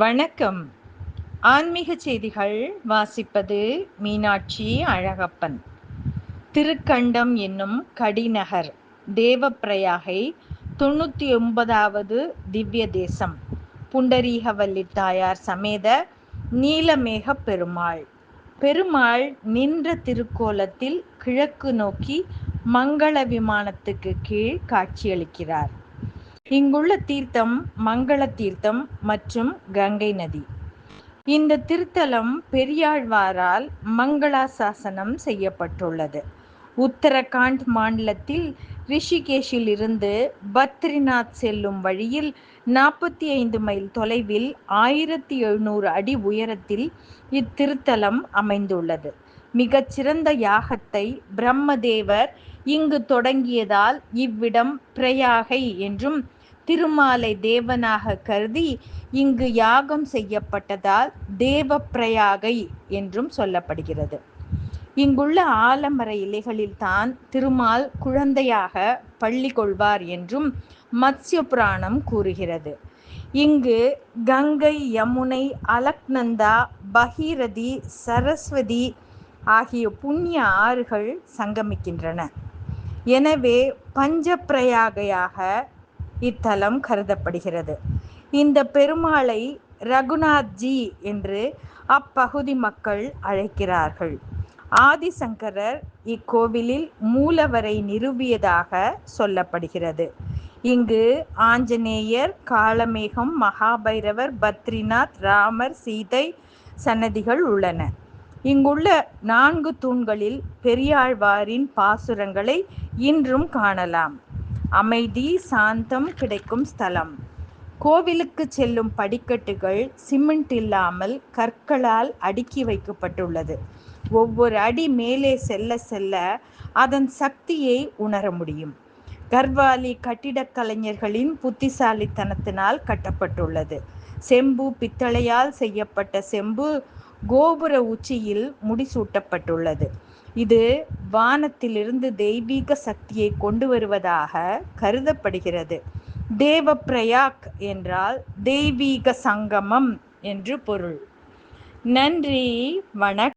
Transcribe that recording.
வணக்கம். ஆன்மீக செய்திகள் வாசிப்பது மீனாட்சி அழகப்பன். திருக்கண்டம் என்னும் கடிநகர் தேவப்பிரயாகை தொண்ணூற்றி ஒன்பதாவது திவ்ய தேசம். புண்டரீகவல்லி தாயார் சமேத நீலமேக பெருமாள். பெருமாள் நின்ற திருக்கோலத்தில் கிழக்கு நோக்கி மங்கள விமானத்துக்கு கீழ் காட்சியளிக்கிறார். இங்குள்ள தீர்த்தம் மங்கள தீர்த்தம் மற்றும் கங்கை நதி. இந்த திருத்தலம் பெரியாழ்வாரால் மங்களாசாசனம் செய்யப்பட்டுள்ளது. உத்தரகாண்ட் மாநிலத்தில் ரிஷிகேஷில் இருந்து பத்ரிநாத் செல்லும் வழியில் நாற்பத்தி ஐந்து மைல் தொலைவில் ஆயிரத்தி எழுநூறு அடி உயரத்தில் இத்திருத்தலம் அமைந்துள்ளது. மிகச்சிறந்த யாகத்தை பிரம்மதேவர் இங்கு தொடங்கியதால் இவ்விடம் பிரயாகை என்றும் திருமாலை தேவனாக கருதி இங்கு யாகம் செய்யப்பட்டதால் தேவ பிரயாகை என்றும் சொல்லப்படுகிறது. இங்குள்ள ஆலமர இலைகளில் தான் திருமால் குழந்தையாக பள்ளி கொள்வார் என்றும் மத்ய புராணம் கூறுகிறது. இங்கு கங்கை யமுனை அலக்நந்தா பகீரதி சரஸ்வதி ஆகிய புண்ணிய ஆறுகள் சங்கமிக்கின்றன. எனவே பஞ்சப்பிரயாகையாக இத்தலம் கருதப்படுகிறது. இந்த பெருமாளை ரகுநாத்ஜி என்று அப்பகுதி மக்கள் அழைக்கிறார்கள். ஆதிசங்கரர் இக்கோவிலில் மூலவரை நிறுவியதாக சொல்லப்படுகிறது. இங்கு ஆஞ்சநேயர் காளமேகம் மகாபைரவர் பத்ரிநாத் ராமர் சீதை சன்னதிகள் உள்ளன. இங்குள்ள நான்கு தூண்களில் பெரியாழ்வாரின் பாசுரங்களை இன்றும் காணலாம். அமைதி சாந்தம் கிடைக்கும் ஸ்தலம். கோவிலுக்கு செல்லும் படிக்கட்டுகள் சிமெண்ட் இல்லாமல் கற்களால் அடுக்கி வைக்கப்பட்டுள்ளது. ஒவ்வொரு அடி மேலே செல்ல செல்ல அதன் சக்தியை உணர முடியும். கர்வாலி கட்டிடக் கலைஞர்களின் புத்திசாலித்தனத்தினால் கட்டப்பட்டுள்ளது. செம்பு பித்தளையால் செய்யப்பட்ட செம்பு கோபுர உச்சியில் முடிசூட்டப்பட்டுள்ளது. இது வானத்திலிருந்து தெய்வீக சக்தியை கொண்டு வருவதாக கருதப்படுகிறது. தேவ பிரயாக் என்றால் தெய்வீக சங்கமம் என்று பொருள். நன்றி வணக்கம்.